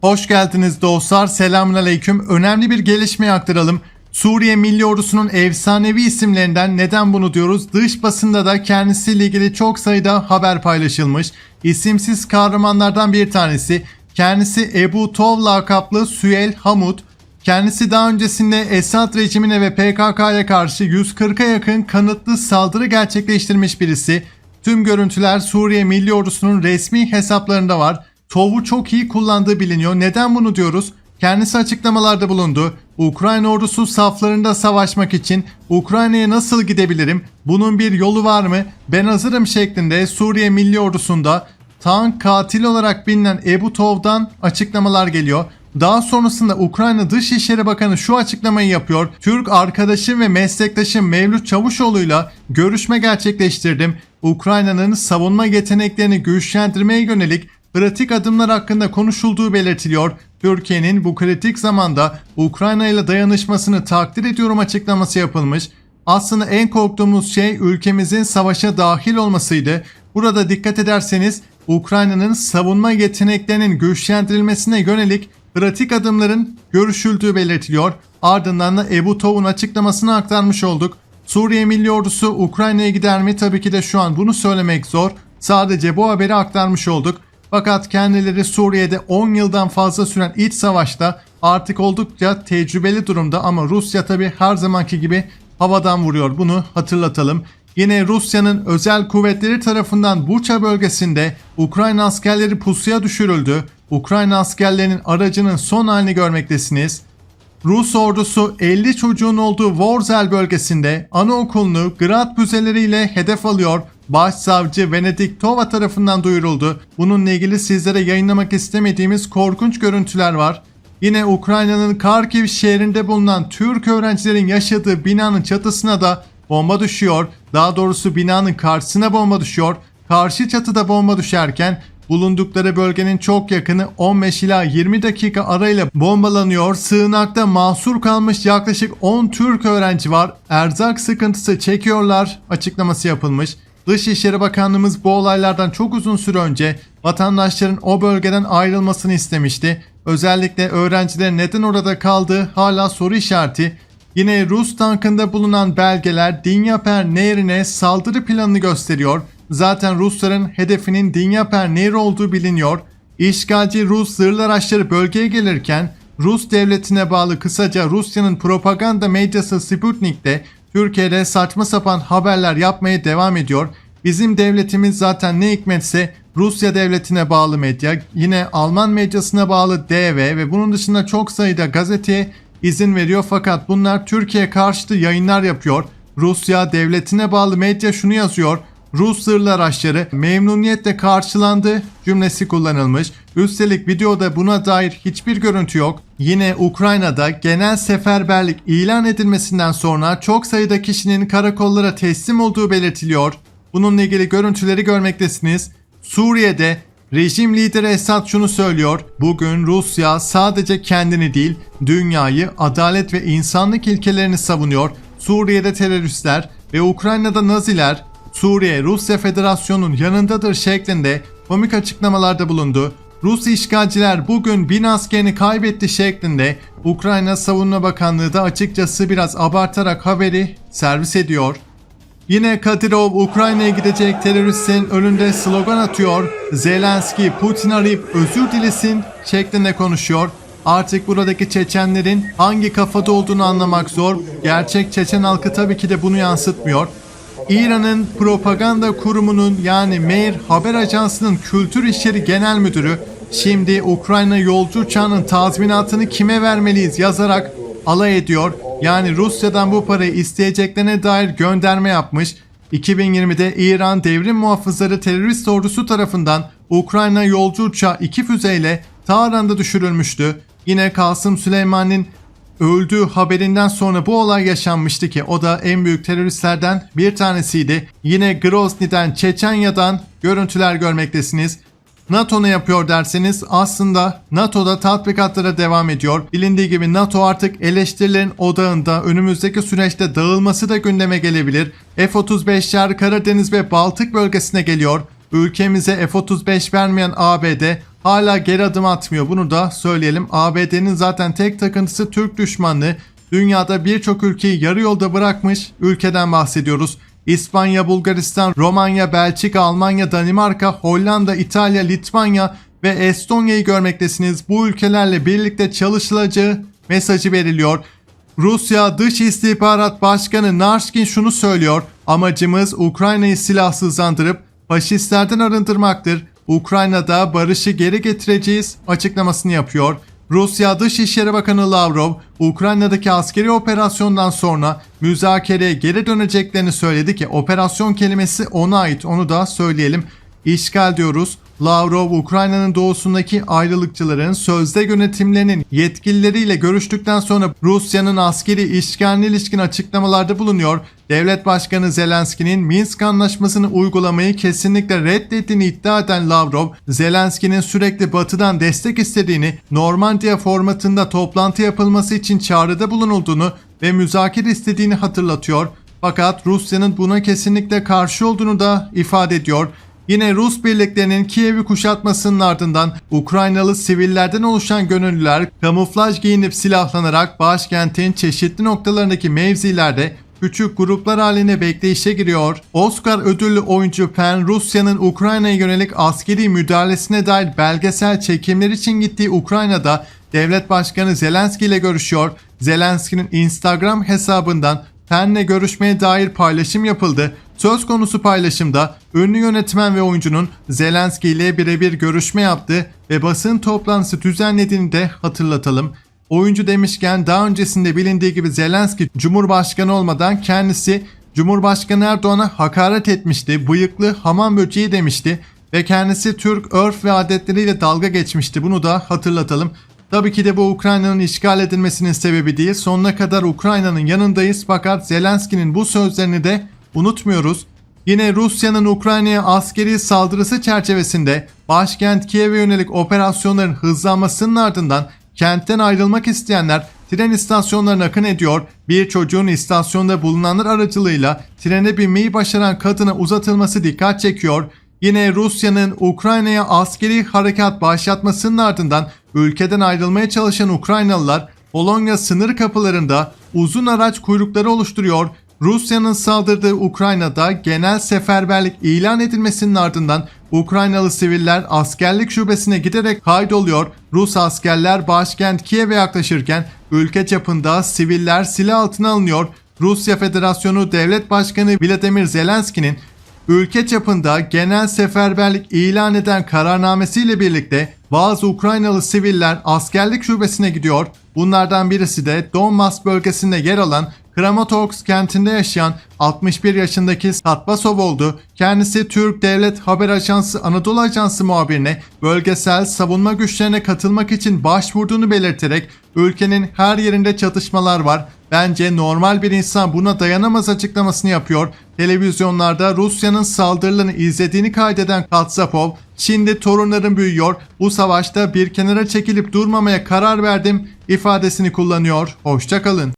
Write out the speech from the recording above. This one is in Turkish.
Hoş geldiniz dostlar. Selamünaleyküm. Önemli bir gelişmeyi aktaralım. Suriye Milli Ordusu'nun efsanevi isimlerinden neden bunu diyoruz? Dış basında da kendisiyle ilgili çok sayıda haber paylaşılmış. İsimsiz kahramanlardan bir tanesi. Kendisi Ebu Tov lakaplı Süel Hamud. Kendisi daha öncesinde Esad rejimine ve PKK'ya karşı 140'a yakın kanıtlı saldırı gerçekleştirmiş birisi. Tüm görüntüler Suriye Milli Ordusu'nun resmi hesaplarında var. TOV'u çok iyi kullandığı biliniyor. Neden bunu diyoruz? Kendisi açıklamalarda bulundu. Ukrayna ordusu saflarında savaşmak için Ukrayna'ya nasıl gidebilirim? Bunun bir yolu var mı? Ben hazırım şeklinde Suriye Milli Ordusu'nda tank katil olarak bilinen Ebu Tov'dan açıklamalar geliyor. Daha sonrasında Ukrayna Dışişleri Bakanı şu açıklamayı yapıyor. Türk arkadaşım ve meslektaşım Mevlüt Çavuşoğlu'yla görüşme gerçekleştirdim. Ukrayna'nın savunma yeteneklerini güçlendirmeye yönelik pratik adımlar hakkında konuşulduğu belirtiliyor. Türkiye'nin bu kritik zamanda Ukrayna ile dayanışmasını takdir ediyorum açıklaması yapılmış. Aslında en korktuğumuz şey ülkemizin savaşa dahil olmasıydı. Burada dikkat ederseniz Ukrayna'nın savunma yeteneklerinin güçlendirilmesine yönelik pratik adımların görüşüldüğü belirtiliyor. Ardından da Ebu Tov'un açıklamasını aktarmış olduk. Suriye Milli Ordusu Ukrayna'ya gider mi? Tabii ki de şu an bunu söylemek zor. Sadece bu haberi aktarmış olduk. Fakat kendileri Suriye'de 10 yıldan fazla süren iç savaşta artık oldukça tecrübeli durumda ama Rusya tabi her zamanki gibi havadan vuruyor. Bunu hatırlatalım. Yine Rusya'nın özel kuvvetleri tarafından Buça bölgesinde Ukrayna askerleri pusuya düşürüldü. Ukrayna askerlerinin aracının son halini görmektesiniz. Rus ordusu 50 çocuğun olduğu Vorzel bölgesinde anaokulunu Grad füzeleriyle hedef alıyor. Başsavcı Venedik Tova tarafından duyuruldu. Bununla ilgili sizlere yayınlamak istemediğimiz korkunç görüntüler var. Yine Ukrayna'nın Kharkiv şehrinde bulunan Türk öğrencilerin yaşadığı binanın çatısına da bomba düşüyor. Daha doğrusu binanın karşısına bomba düşüyor. Karşı çatıda bomba düşerken bulundukları bölgenin çok yakını 15 ila 20 dakika arayla bombalanıyor. Sığınakta mahsur kalmış yaklaşık 10 Türk öğrenci var. Erzak sıkıntısı çekiyorlar açıklaması yapılmış. Dışişleri Bakanlığımız bu olaylardan çok uzun süre önce vatandaşların o bölgeden ayrılmasını istemişti. Özellikle öğrencilerin neden orada kaldığı hala soru işareti. Yine Rus tankında bulunan belgeler Dinyaper Nehri'ne saldırı planını gösteriyor. Zaten Rusların hedefinin Dinyaper Nehri olduğu biliniyor. İşgalci Rus zırhlı araçları bölgeye gelirken Rus devletine bağlı kısaca Rusya'nın propaganda medyası Sputnik de Türkiye'de saçma sapan haberler yapmaya devam ediyor. Bizim devletimiz zaten ne hikmetse Rusya devletine bağlı medya, yine Alman medyasına bağlı DV ve bunun dışında çok sayıda gazeteye izin veriyor fakat bunlar Türkiye karşıtı yayınlar yapıyor. Rusya devletine bağlı medya şunu yazıyor. Rus zırhlı araçları memnuniyetle karşılandı cümlesi kullanılmış. Üstelik videoda buna dair hiçbir görüntü yok. Yine Ukrayna'da genel seferberlik ilan edilmesinden sonra çok sayıda kişinin karakollara teslim olduğu belirtiliyor. Bununla ilgili görüntüleri görmektesiniz. Suriye'de rejim lideri Esad şunu söylüyor. Bugün Rusya sadece kendini değil dünyayı adalet ve insanlık ilkelerini savunuyor. Suriye'de teröristler ve Ukrayna'da Naziler Suriye Rusya Federasyonu'nun yanındadır şeklinde komik açıklamalarda bulundu. Rus işgalciler bugün bin askerini kaybetti şeklinde Ukrayna Savunma Bakanlığı da açıkçası biraz abartarak haberi servis ediyor. Yine Kadyrov Ukrayna'ya gidecek teröristin önünde slogan atıyor. Zelenski Putin arayıp özür dilesin şeklinde konuşuyor. Artık buradaki Çeçenlerin hangi kafada olduğunu anlamak zor. Gerçek Çeçen halkı tabii ki de bunu yansıtmıyor. İran'ın propaganda kurumunun yani Meir haber ajansının kültür işleri genel müdürü şimdi Ukrayna yolcu uçağının tazminatını kime vermeliyiz yazarak alay ediyor. Yani Rusya'dan bu parayı isteyeceklerine dair gönderme yapmış. 2020'de İran devrim muhafızları terörist ordusu tarafından Ukrayna yolcu uçağı iki füzeyle Tahran'da düşürülmüştü. Yine Kasım Süleyman'ın öldüğü haberinden sonra bu olay yaşanmıştı ki o da en büyük teröristlerden bir tanesiydi. Yine Grozny'den, Çeçenya'dan görüntüler görmektesiniz. NATO ne yapıyor derseniz aslında NATO'da tatbikatlara devam ediyor. Bilindiği gibi NATO artık eleştirilerin odağında önümüzdeki süreçte dağılması da gündeme gelebilir. F-35'ler Karadeniz ve Baltık bölgesine geliyor. Ülkemize F-35 vermeyen ABD hala geri adım atmıyor. Bunu da söyleyelim. ABD'nin zaten tek takıntısı Türk düşmanlığı. Dünyada birçok ülkeyi yarı yolda bırakmış ülkeden bahsediyoruz. İspanya, Bulgaristan, Romanya, Belçika, Almanya, Danimarka, Hollanda, İtalya, Litvanya ve Estonya'yı görmektesiniz. Bu ülkelerle birlikte çalışılacağı mesajı veriliyor. Rusya Dış İstihbarat Başkanı Narskin şunu söylüyor. Amacımız Ukrayna'yı silahsızlandırıp faşistlerden arındırmaktır. Ukrayna'da barışı geri getireceğiz açıklamasını yapıyor. Rusya Dışişleri Bakanı Lavrov, Ukrayna'daki askeri operasyondan sonra müzakereye geri döneceklerini söyledi ki operasyon kelimesi ona ait onu da söyleyelim. İşgal diyoruz. Lavrov, Ukrayna'nın doğusundaki ayrılıkçıların sözde yönetimlerinin yetkilileriyle görüştükten sonra Rusya'nın askeri işgaline ilişkin açıklamalarda bulunuyor. Devlet Başkanı Zelenski'nin Minsk anlaşmasını uygulamayı kesinlikle reddettiğini iddia eden Lavrov, Zelenski'nin sürekli batıdan destek istediğini, Normandiya formatında toplantı yapılması için çağrıda bulunulduğunu ve müzakere istediğini hatırlatıyor. Fakat Rusya'nın buna kesinlikle karşı olduğunu da ifade ediyor. Yine Rus birliklerinin Kiev'i kuşatmasının ardından Ukraynalı sivillerden oluşan gönüllüler kamuflaj giyinip silahlanarak başkentin çeşitli noktalarındaki mevzilerde küçük gruplar haline bekleyişe giriyor. Oscar ödüllü oyuncu Penn Rusya'nın Ukrayna'ya yönelik askeri müdahalesine dair belgesel çekimler için gittiği Ukrayna'da devlet başkanı Zelenski ile görüşüyor. Zelenski'nin Instagram hesabından Penn'le görüşmeye dair paylaşım yapıldı. Söz konusu paylaşımda ünlü yönetmen ve oyuncunun Zelenski ile birebir görüşme yaptı ve basın toplantısı düzenlediğini de hatırlatalım. Oyuncu demişken daha öncesinde bilindiği gibi Zelenski Cumhurbaşkanı olmadan kendisi Cumhurbaşkanı Erdoğan'a hakaret etmişti, bıyıklı hamam böceği demişti ve kendisi Türk örf ve adetleriyle dalga geçmişti. Bunu da hatırlatalım. Tabii ki de bu Ukrayna'nın işgal edilmesinin sebebi değil. Sonuna kadar Ukrayna'nın yanındayız fakat Zelenski'nin bu sözlerini de unutmuyoruz. Yine Rusya'nın Ukrayna'ya askeri saldırısı çerçevesinde başkent Kiev'e yönelik operasyonların hızlanmasının ardından kentten ayrılmak isteyenler tren istasyonlarına akın ediyor. Bir çocuğun istasyonda bulunanlar aracılığıyla trene binmeyi başaran kadına uzatılması dikkat çekiyor. Yine Rusya'nın Ukrayna'ya askeri harekat başlatmasının ardından ülkeden ayrılmaya çalışan Ukraynalılar Polonya sınır kapılarında uzun araç kuyrukları oluşturuyor. Rusya'nın saldırdığı Ukrayna'da genel seferberlik ilan edilmesinin ardından Ukraynalı siviller askerlik şubesine giderek kaydoluyor. Rus askerler başkent Kiev'e yaklaşırken ülke çapında siviller silah altına alınıyor. Rusya Federasyonu Devlet Başkanı Vladimir Zelenski'nin ülke çapında genel seferberlik ilan eden kararnamesiyle birlikte bazı Ukraynalı siviller askerlik şubesine gidiyor. Bunlardan birisi de Donbas bölgesinde yer alan Kramatorsk kentinde yaşayan 61 yaşındaki Satbasov oldu. Kendisi Türk Devlet Haber Ajansı Anadolu Ajansı muhabirine bölgesel savunma güçlerine katılmak için başvurduğunu belirterek ülkenin her yerinde çatışmalar var. Bence normal bir insan buna dayanamaz açıklamasını yapıyor. Televizyonlarda Rusya'nın saldırılarını izlediğini kaydeden Katsapov, şimdi torunlarım büyüyor, bu savaşta bir kenara çekilip durmamaya karar verdim ifadesini kullanıyor. Hoşçakalın.